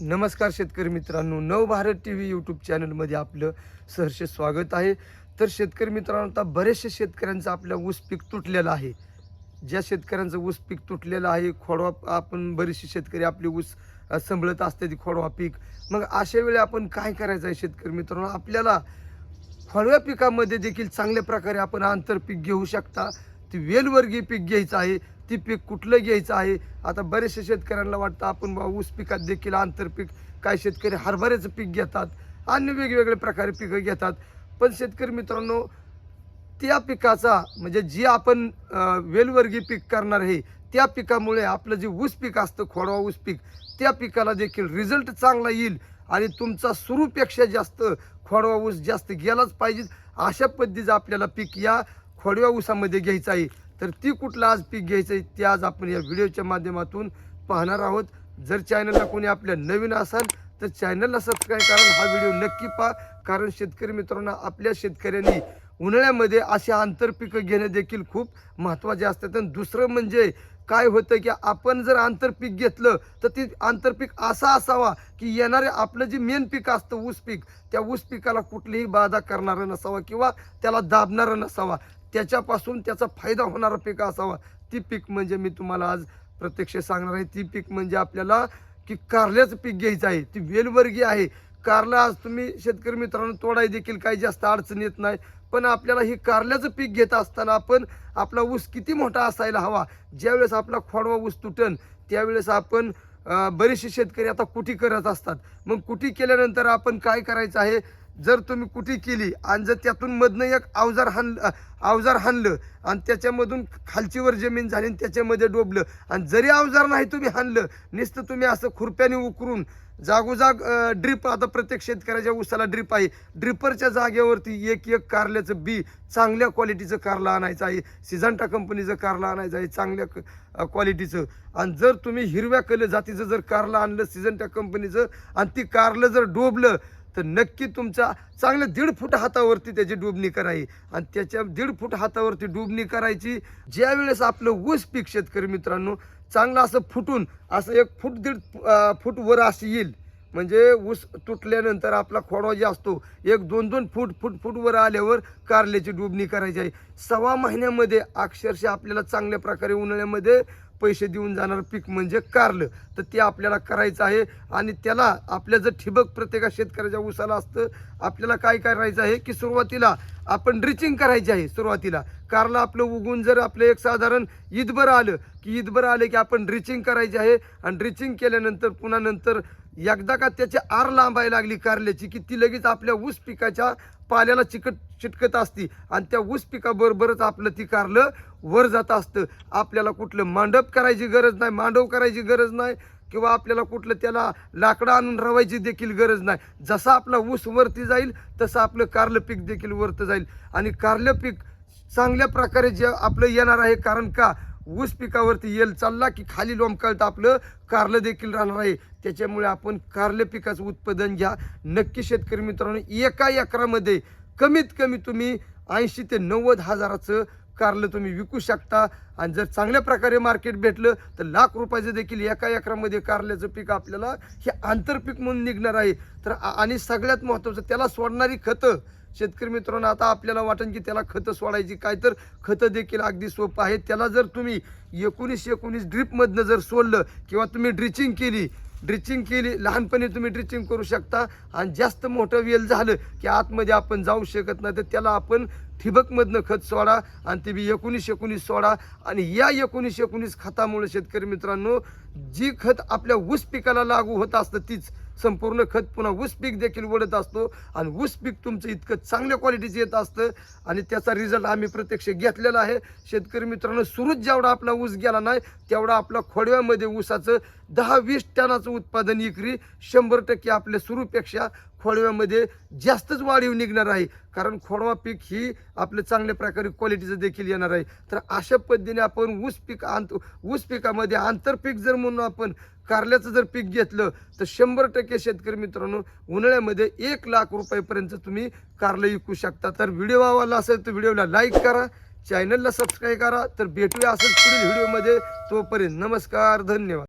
नमस्कार शेतकरी मित्रांनो नवभारत टी व्ही यूट्यूब चॅनलमध्ये आपलं सहर्ष स्वागत आहे. तर शेतकरी मित्रांनो आता बरेचसे शेतकऱ्यांचं आपल्या ऊस पीक तुटलेलं आहे. ज्या शेतकऱ्यांचं ऊस पीक तुटलेलं आहे खोडवा आपण बरेचसे शेतकरी आपली ऊस संभळत असते ती खोडवा पीक. मग अशा वेळी आपण काय करायचं आहे शेतकरी मित्रांनो? आपल्याला खोडव्या पिकामध्ये देखील चांगल्या प्रकारे आपण आंतरपीक घेऊ शकता. ती वेलवर्गीय पीक घ्यायचं आहे. ती पीक कुठलं घ्यायचं आहे? आता बरेचशा शेतकऱ्यांना वाटतं आपण ऊस पिकात देखील आंतरपीक काही शेतकरी हरभऱ्याचं पीक घेतात अन्य वेगवेगळ्या प्रकारे पिकं घेतात. पण शेतकरी मित्रांनो त्या पिकाचा म्हणजे जी आपण वेलवर्गीय पीक करणार आहे त्या पिकामुळे आपलं जे ऊस पीक असतं खोडवा ऊस पीक त्या पिकाला देखील रिझल्ट चांगला येईल आणि तुमचा सुरूपेक्षा जास्त खोडवा ऊस जास्त गेलाच पाहिजे. अशा पद्धतीचं आपल्याला पीक या खोडव्या ऊसामध्ये घ्यायचं आहे. तर ती कुठलं आज पीक घ्यायचं आहे ते आज आपण या व्हिडिओच्या माध्यमातून पाहणार आहोत. जर चॅनलला कोणी आपल्या नवीन असाल तर चॅनलला सबस्क्राईब करा हा व्हिडिओ नक्की पहा. कारण शेतकरी मित्रांनो आपल्या शेतकऱ्यांनी उन्हाळ्यामध्ये असे आंतरपिकं घेणं देखील खूप महत्त्वाचे असतात. आणि दुसरं म्हणजे काय होतं की आपण जर आंतरपीक घेतलं तर ते आंतरपीक असा असावा की येणारे आपलं जे मेन पीक असतं ऊस पीक त्या ऊस पिकाला कुठलीही बाधा करणारं नसावा किंवा त्याला दाबणारं नसावा. त्याच्यापासून त्याचा फायदा होणारा पीक असावा. ती पीक म्हणजे मी तुम्हाला आज प्रत्यक्ष सांगणार आहे. ती पीक म्हणजे आपल्याला की कारल्याचं पीक घ्यायचं आहे. ती वेलवर्गीय आहे. कारला आज तुम्ही शेतकरी मित्रांनो तोडाय देखील काही जास्त अडचण येत नाही. पण आपल्याला ही कारल्याचं पीक घेत असताना आपण आपला ऊस किती मोठा असायला हवा. ज्यावेळेस आपला खोडवा ऊस तुटन त्यावेळेस आपण बरेचसे शेतकरी आता कुटी करत असतात. मग कुटी केल्यानंतर आपण काय करायचं आहे? जर तुम्ही कुठे केली आणि जर त्यातून मधनं एक अवजार हाण अवजार हाणलं आणि त्याच्यामधून खालचीवर जमीन झाली आणि त्याच्यामध्ये डोबलं आणि जरी अवजार नाही तुम्ही हाणलं नुसतं तुम्ही असं खुरप्याने उकरून जागोजाग ड्रिप आता प्रत्येक शेतकऱ्याच्या उसाला ड्रिप आहे. ड्रिपरच्या जागेवरती एक एक कारल्याचं बी चांगल्या क्वालिटीचं कारला आणायचं आहे. सिझंटा कंपनीचं कारला आणायचं आहे चांगल्या क्वालिटीचं आणि जर तुम्ही हिरव्या कल जातीचं जर कारला आणलं सिझंटा कंपनीचं आणि ती कारलं जर डोबलं तर नक्की तुमचा चांगल्या दीड फूट हातावरती त्याची डुबणी करायची आणि त्याच्या दीड फूट हातावरती डुबणी करायची. ज्या वेळेस आपलं ऊस पीक शेतकरी मित्रांनो चांगलं असं फुटून असं एक फूट दीड फूट वर असं येईल म्हणजे ऊस तुटल्यानंतर आपला खोडवा जे असतो एक दोन दोन फूट फूट फूट वर आल्यावर कारल्याची डुबणी करायची आहे. सव्वा महिन्यामध्ये अक्षरशः आपल्याला चांगल्या प्रकारे उन्हाळ्यामध्ये पैसे देऊन जाणारं पीक म्हणजे कारलं. तर ते आपल्याला करायचं आहे आणि त्याला आपल्या जर ठिबक प्रत्येका शेतकऱ्याच्या ऊसाला असतं आपल्याला काय करायचं आहे की सुरुवातीला आपण ड्रिचिंग करायची आहे सुरुवातीला. कारला आपलं उगून जर आपलं एक साधारण ईदभर आलं की ईदभर आलं की आपण ड्रिचिंग करायची आहे आणि ड्रिचिंग केल्यानंतर पुन्हा नंतर एकदा का त्याची आर लांबायला लागली कारल्याची की ती लगेच आपल्या ऊस पिकाच्या पाल्याला चिकट चिटकत असती. आणि त्या ऊस पिकाबरोबरच आपलं ती कारलं वर जात असतं. आपल्याला कुठलं मांडप करायची गरज नाही मांडव करायची गरज नाही किंवा आपल्याला कुठलं त्याला लाकडं आणून रवायची देखील गरज नाही. जसा आपला ऊस वरती जाईल तसं आपलं कारलं पीक देखील वरतं जाईल. आणि कारलं पीक चांगल्या प्रकारे जे आपलं येणार आहे कारण का? ऊस पिकावरती येल चालला की खाली लोंबकळत आपलं कारलं देखील राहणार आहे. त्याच्यामुळे आपण कारलं पिकाचं उत्पादन घ्या. नक्की शेतकरी मित्रांनो एका एकरामध्ये कमीत कमी तुम्ही ऐंशी ते नव्वद हजाराचं कारलं तुम्ही विकू शकता. आणि जर चांगल्या प्रकारे मार्केट भेटलं तर लाख रुपयाचं देखील एका एकरामध्ये कारल्याचं पीक आपल्याला हे आंतरपीक म्हणून निघणार आहे. तर आणि सगळ्यात महत्त्वाचं त्याला सोडणारी खतं. शेतकरी मित्रांनो आता आपल्याला वाटेल की त्याला खतं सोडायची काय तर खतं देखील अगदी सोपं आहे. त्याला जर तुम्ही एकोणीस एकोणीस ड्रीपमधनं जर सोडलं किंवा तुम्ही ड्रिचिंग केली ड्रिचिंग केली लहानपणी तुम्ही ड्रिचिंग करू शकता. आणि जास्त मोठं वेल झालं की आतमध्ये आपण जाऊ शकत नाही तर त्याला आपण ठिबकमधनं खत सोडा आणि ते बी एकोणीस एकोणीस सोडा. आणि या एकोणीस एकोणीस खतामुळे शेतकरी मित्रांनो जी खत आपल्या ऊस पिकाला लागू होत असतं तीच संपूर्ण खत पुन्हा ऊस पीक देखील ओढत असतो आणि ऊस पीक तुमचं इतकं चांगल्या क्वालिटीचं येत असतं. आणि त्याचा रिझल्ट आम्ही प्रत्यक्ष घेतलेला आहे. शेतकरी मित्रांनो सुरूच जेवढा आपला ऊस गेला नाही तेवढा आपला खोडव्यामध्ये ऊसाचं दहा वीस टनाचं उत्पादन इकरी शंभर टक्के आपल्या सुरूपेक्षा खोडव्यामध्ये जास्तच वाढीव निघणार आहे. कारण खोडवा पीक ही आपलं चांगल्या प्रकारे क्वालिटीचं देखील येणार आहे. तर अशा पद्धतीने आपण ऊस पीक आंत ऊस पिकामध्ये आंतरपीक जर म्हणून आपण कारल्याचं जर पीक घेतलं तर शंभर टक्के शेतकरी मित्रांनो उन्हाळ्यामध्ये एक लाख रुपयापर्यंत तुम्ही कारलं विकू शकता. तर व्हिडिओ आवडला असेल तर व्हिडिओला लाईक करा चॅनलला सबस्क्राईब करा. तर भेटूया असंच पुढील व्हिडिओमध्ये. तोपर्यंत नमस्कार धन्यवाद.